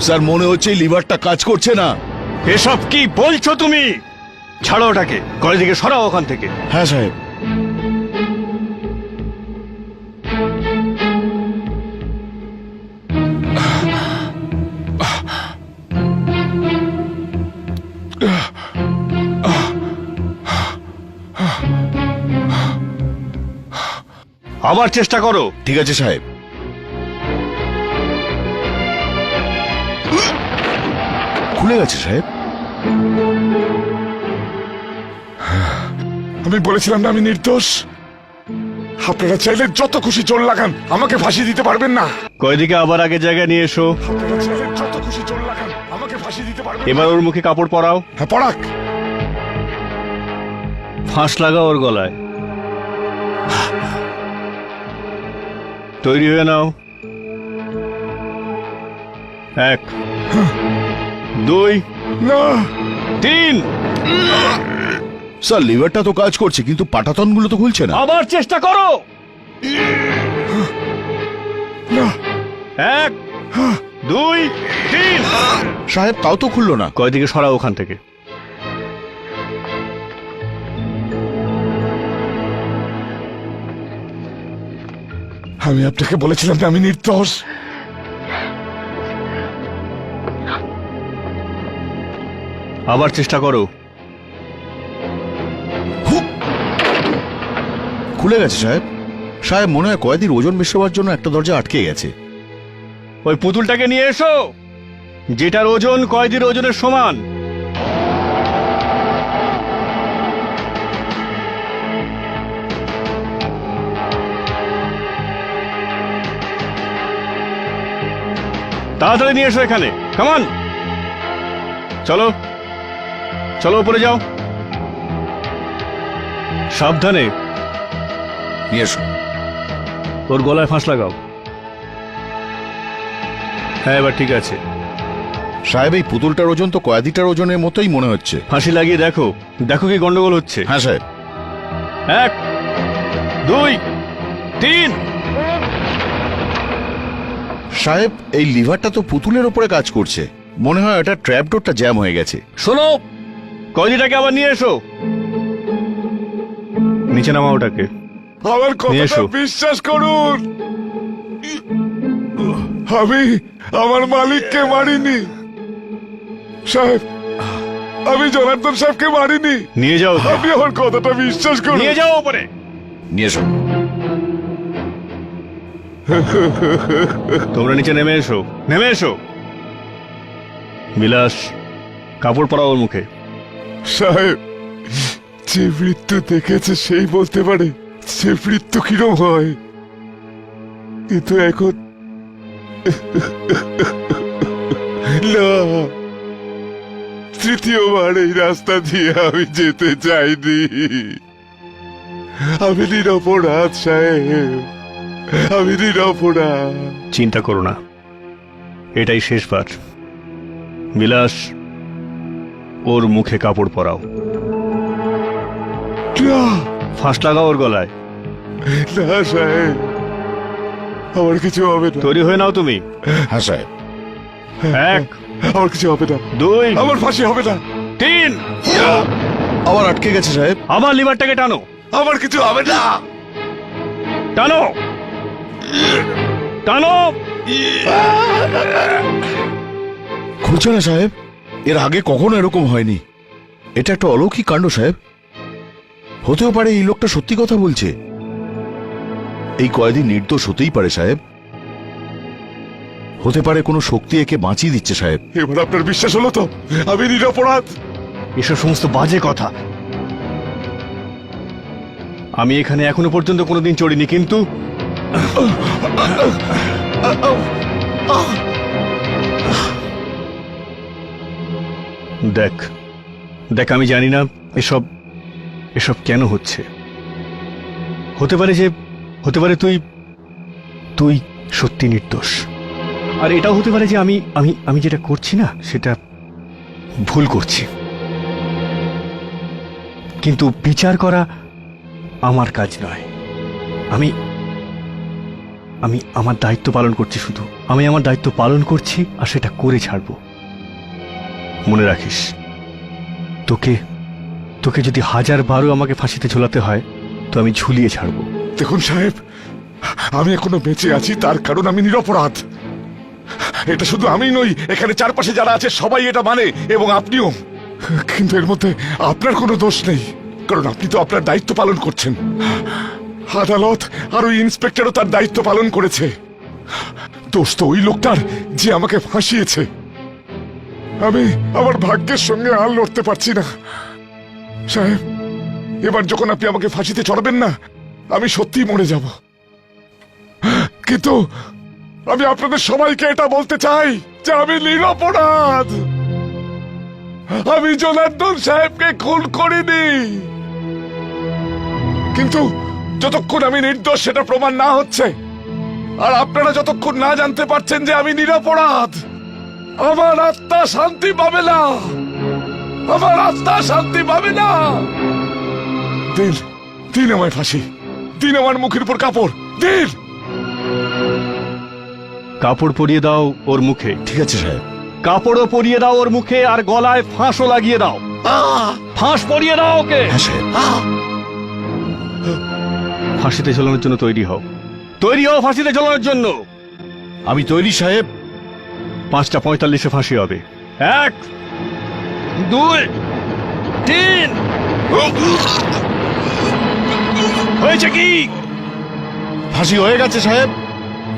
Sir মনে হচ্ছে লিভারটা কাজ করছে না। এসব কি বলছো তুমি? ছাড়ো ওটাকে কলেজ থেকে সরাও ওখান থেকে। হ্যাঁ সাহেব। আবার চেষ্টা করো। ঠিক আছে সাহেব। খুলে গেছে সাহেব? আমি বলেছিলাম না আমি নির্দোষ। আপনারা চাইলে যত খুশি জোর লাগান আমাকে ফাঁসি দিতে পারবেন না। কয়েদিকে আবার আগে জায়গায় নিয়ে এসো। আপনারা চাইলে যত খুশি জোর লাগান আমাকে ফাঁসি দিতে পারবেন এবার ওর মুখে কাপড় পরাও। হ্যাঁ পড়াক ফাঁস লাগাও ওর গলায়। তৈরি হয়ে নাও। এক। দুই না। তিন। স্যার লিভারটা তো কাজ করছে কিন্তু পাটাতনগুলো তো খুলছে না। আবার চেষ্টা করো। না। এক দুই তিন। সাহেব তাও তো খুললো না। কয়দিকে সরা ওখান থেকে। আমি আপনাকে বলেছিলাম আমি নির্দোষ। আবার চেষ্টা করো। খুলে গেছে সাহেব। সাহেব মনে হয় কয়েদির ওজন মেশাবার জন্য একটা দরজা আটকে গেছে। ওই পুতুলটাকে নিয়ে এসো। যেটার ওজন কয়দির ওজনের সমান? তাড়াতাড়ি নিয়ে এসো এখানে। কামান চলো। চলো উপরে যাও। সাবধানে। নিয়ে এসো। ওর গলায় ফাঁস লাগাও। হ্যাঁ এবার ঠিক আছে। সাহেব এই পুতুলটার ওজন তো কয়েদিটার ওজনের মতোই মনে হচ্ছে। ফাঁসি লাগিয়ে দেখো। দেখো কি গন্ডগোল হচ্ছে। হ্যাঁ সাহেব। এক দুই তিন। সাহেব এই লিভারটা তো পুতুলের ওপরে কাজ করছে। মনে হয় এটা ট্র্যাপ ডোরটা জ্যাম হয়ে গেছে। শোনো কয়দিটাকে আবার নিয়ে এসো? নিচে নামা ওটাকে। আমার নিয়ে কথাটা বিশ্বাস করুন। আমি আমার মালিককে মারিনি। সাহেব আমি জনার্দন সাহেবকে মারিনি। নিয়ে যাও ওকে। আপনি আমার কথাটা বিশ্বাস করুন। নিয়ে যাও উপরে নিয়ে এসো। তোমরা নিচে নেমে এসো। নেমে এসো। বিলাস কাপড় পরাও ওর মুখে। সাহেব, যে মৃত্যু দেখেছে সেই বলতে পারে সে মৃত্যু কিরম হয়। কিন্তু এখন না, তৃতীয়বার এই রাস্তা দিয়ে আমি যেতে চাইনি। আমি নিরপরাধ, সাহেব। আমি নিরপরাধ। চিন্তা করো না, এটাই শেষবার। বিলাস ওর মুখে কাপড় পরাও। ফাঁস লাগাও ওর গলায়। না সাহেব। আমার কিছু হবে না। তৈরি হয়ে নাও তুমি। হ্যাঁ সাহেব। এক। আমার কিছু হবে না। দুই। আমার ফাঁসি হবে না। তিন। আবার আটকে গেছে সাহেব। আবার লিভারটাকে টানো। আমার কিছু হবে না। টানো। টানো। খুলছে না সাহেব। এর আগে কখনো এরকম হয়নি। এটা একটা অলৌকিক কাণ্ড সাহেব। হতেও পারে এই লোকটা সত্যি কথা বলছে। এই কয়েদি নির্দোষ হতেই পারে সাহেব। হতে পারে কোনো শক্তি একে বাঁচিয়ে দিচ্ছে সাহেব। এবার আপনার বিশ্বাস হলো তো? আমি নিরপরাধ। এসব সমস্ত বাজে কথা। আমি এখানে এখনও পর্যন্ত কোনোদিন চড়িনি কিন্তু দেখ। দেখ, আমি জানি না এসব এসব কেন হচ্ছে। হতে পারে যে, হতে পারে তুই তুই সত্যি নির্দোষ। আর এটাও হতে পারে যে আমি আমি আমি যেটা করছি না, সেটা ভুল করছি। কিন্তু বিচার করা আমার কাজ নয়। আমি আমি আমার দায়িত্ব পালন করছি শুধু। আমি আমার দায়িত্ব পালন করছি আর সেটা করে ছাড়বো। মনে রাখিস। তোকে তোকে যদি হাজার বারও আমাকে ফাঁসিতে ঝোলাতে হয়, তো আমি ঝুলিয়ে ছাড়বো। দেখুন সাহেব, আমি এখনও বেঁচে আছি, তার কারণ আমি নিরপরাধ। এটা শুধু আমি নই, এখানে চারপাশে যারা আছে, সবাই এটা মানে এবং আপনিও। কিন্তু এর মধ্যে আপনার কোনো দোষ নেই, কারণ আপনি তো আপনার দায়িত্ব পালন করছেন। আদালত আর ওই ইন্সপেক্টরও তার দায়িত্ব পালন করেছে। দোষ তো ওই লোকটার, যে আমাকে ফাঁসিয়েছে। আমি আমার ভাগ্যের সঙ্গে আর লড়তে পারছি না। সাহেব, এবার যখন আপনি আমাকে ফাঁসিতে চড়বেন না, আমি সত্যি মরে যাব। কিন্তু আমি আপনাদের সবাইকে এটা বলতে চাই যে আমি নিরপরাধ আমি জনার্দন সাহেবকে খুন করিনি। কিন্তু যতক্ষণ আমি নির্দোষ, সেটা প্রমাণ না হচ্ছে। আর আপনারা যতক্ষণ না জানতে পারছেন যে আমি নিরপরাধ আমার আত্মা শান্তি পাবে না। আমার আত্মা শান্তি পাবে না। দিন দিন আমায় ফাঁসি। দিন আমার মুখের উপর কাপড়। দিন কাপড় পরিয়ে দাও ওর মুখে। ঠিক আছে সাহেব। কাপড়ও পরিয়ে দাও ওর মুখে আর গলায় ফাঁসও লাগিয়ে দাও। ফাঁস পরিয়ে দাও ওকে। হ্যাঁ ফাঁসিতে ঝোলানোর জন্য তৈরি হও। তৈরি হও ফাঁসিতে ঝোলানোর জন্য। আমি তৈরি সাহেব। পাঁচটা পঁয়তাল্লিশে ফাঁসি হবে। এক দুই তিন। হয়েছে কি? ফাঁসি হয়ে গেছে সাহেব।